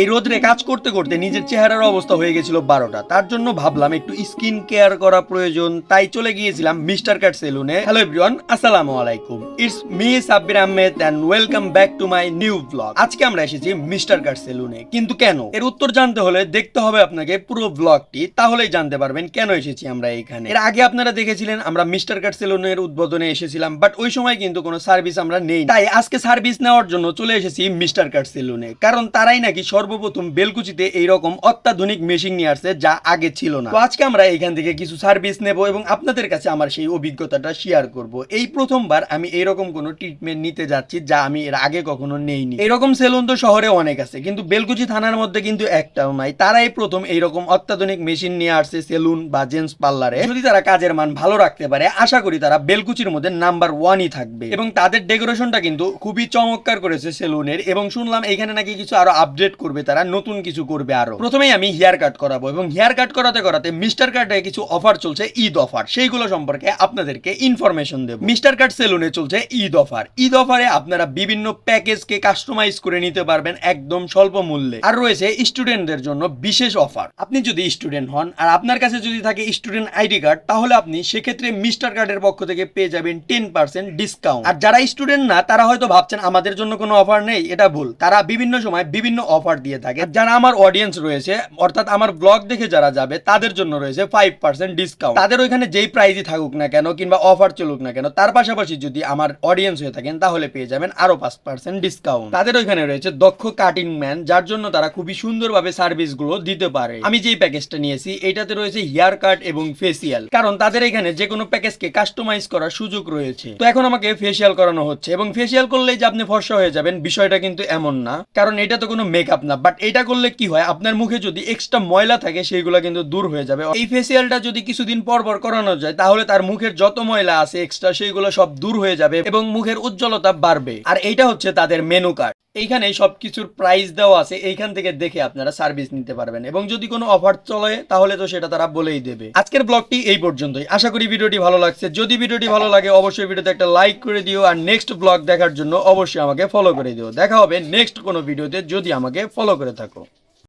এই রোদ্রে কাজ করতে করতে নিজের চেহারার অবস্থা হয়ে গেছিল বারোটা। তার জন্য ভাবলাম একটু স্কিন কেয়ার করা প্রয়োজন। তাই চলে গিয়েছিলাম মিস্টার কাট সেলুনে। হ্যালো এভরিওয়ান, আসসালামু আলাইকুম। It's me Sabbir Ahmed and welcome back to my new blog আজকে আমরা এসেছি মিস্টার কাট সেলুনে। কিন্তু কেন? এর উত্তর জানতে হলে দেখতে হবে আপনাকে পুরো ব্লগটি তাহলেই জানতে পারবেন কেন এসেছি আমরা এখানে। এর আগে আপনারা দেখেছিলেন আমরা মিস্টার কাট সেলুনের উদ্বোধনে এসেছিলাম বাট ওই সময় কিন্তু কোনো সার্ভিস আমরা নেই। তাই আজকে সার্ভিস নেওয়ার জন্য চলে এসেছি মিস্টার কাট সেলুনে। কারণ তারাই নাকি সর্বপ্রথম বেলকুচিতে এইরকম অত্যাধুনিক মেশিন নিয়ে আসছে যা আগে ছিল না। তো আজকে আমরা এখান থেকে কিছু সার্ভিস নেব এবং আপনাদের কাছে আমার সেই অভিজ্ঞতাটা শেয়ার করব। এই প্রথমবার আমি এইরকম কোনো ট্রিটমেন্ট নিতে যাচ্ছি যা আমি এর আগে কখনো নেইনি। এরকম সেলুন তো শহরে অনেক আছে, কিন্তু বেলকুচি থানার মধ্যে কিন্তু একটাও নাই। তারাই প্রথম এইরকম অত্যাধুনিক মেশিন নিয়ে আসছে সেলুন বা জেন্টস পার্লারে যদি তারা কাজের মান ভালো রাখতে পারে, আশা করি তারা বেলকুচির মধ্যে নাম্বার ওয়ানই থাকবে। এবং তাদের ডেকোরেশনটা কিন্তু খুবই চমৎকার করেছে সেলুনের এবং শুনলাম এখানে নাকি কিছু আরও আপডেট করবে। তারা নতুন কিছু করবে আরও। প্রথমেই আমি হেয়ার কাট করাবো এবং হেয়ার কাট করাতে করাতে মিস্টার কাটে কিছু অফার চলছে, ঈদ অফার সেইগুলো সম্পর্কে আপনাদেরকে ইনফরমেশন দেবো। মিস্টার কাট সেলুনে চলছে ঈদ অফার ঈদ অফারে আপনারা বিভিন্ন প্যাকেজকে কাস্টমাইজ করে নিতে পারবেন একদম স্বল্প মূল্যে। আর রয়েছে স্টুডেন্টদের জন্য বিশেষ অফার আপনি যদি স্টুডেন্ট হন আর আপনার কাছে যদি থাকে স্টুডেন্ট আইডি কার্ড তাহলে আপনি সেক্ষেত্রে মিস্টার কার্ডের পক্ষ থেকে পেয়ে যাবেন টেন পার্সেন্ট ডিসকাউন্ট আর যারা স্টুডেন্ট না, তারা হয়তো ভাবছেন, আমাদের জন্য কোনো অফার নেই, এটা ভুল। তারা বিভিন্ন সময় বিভিন্ন অফার দিয়ে থাকে। যারা আমার অডিয়েন্স রয়েছে, অর্থাৎ আমার ব্লগ দেখে যারা যাবে, তাদের জন্য রয়েছে ফাইভ পার্সেন্ট ডিসকাউন্ট তাদের ওইখানে যেই প্রাইজই থাকুক না কেন, কিংবা অফার চলুক না কেন, তার পাশাপাশি যদি আমার অডিয়েন্স হয়ে থাকেন, তাহলে পেয়ে যাবেন আরও পাঁচ পার্সেন্ট ডিসকাউন্ট তাদের ওইখানে রয়েছে দক্ষ কাটিং ম্যান যার জন্য তারা খুবই সুন্দরভাবে সার্ভিসগুলো দিতে পারে। আমি যেই প্যাকেজটা নিয়েছি, এটাতে রয়েছে হেয়ার কাট এবং ফেসিয়াল কারণ তাদের এখানে যে কোনো প্যাকেজকে কাস্টমাইজ করার সুযোগ রয়েছে। তো এখন আমাকে ফেসিয়াল করানো হচ্ছে, এবং ফেসিয়াল করলেই যে আপনি ফর্সা হয়ে যাবেন, বিষয়টা কিন্তু এমন না। কারণ এটা তো কোনো মেকআপ না। বাট এটা করলে কি হয়? আপনার মুখে যদি এক্সট্রা ময়লা থাকে, সেইগুলো কিন্তু দূর হয়ে যাবে। এই ফেসিয়ালটা যদি কিছুদিন পর পর করানো যায়, তাহলে তার মুখের যত ময়লা আছে এক্সট্রা সেইগুলো সব দূর হয়ে যাবে এবং মুখের উজ্জ্বলতা বাড়বে। আর এইটা হচ্ছে তাদের মেনু কার্ড এইখানে সব কিছুর প্রাইস দেওয়া আছে, এইখান থেকে দেখে আপনারা সার্ভিস নিতে পারবেন। এবং যদি কোনো অফার চলে, তাহলে তো সেটা তারা বলেই দেবে। আজকের ব্লগটি এই পর্যন্তই। আশা করি ভিডিওটি ভালো লাগছে। যদি ভিডিওটি ভালো লাগে, অবশ্যই ভিডিওতে একটা লাইক করে দিও। আর নেক্সট ব্লগ দেখার জন্য অবশ্যই আমাকে ফলো করে দিও। দেখা হবে নেক্সট কোনো ভিডিওতে যদি আমাকে ফলো করে থাকো।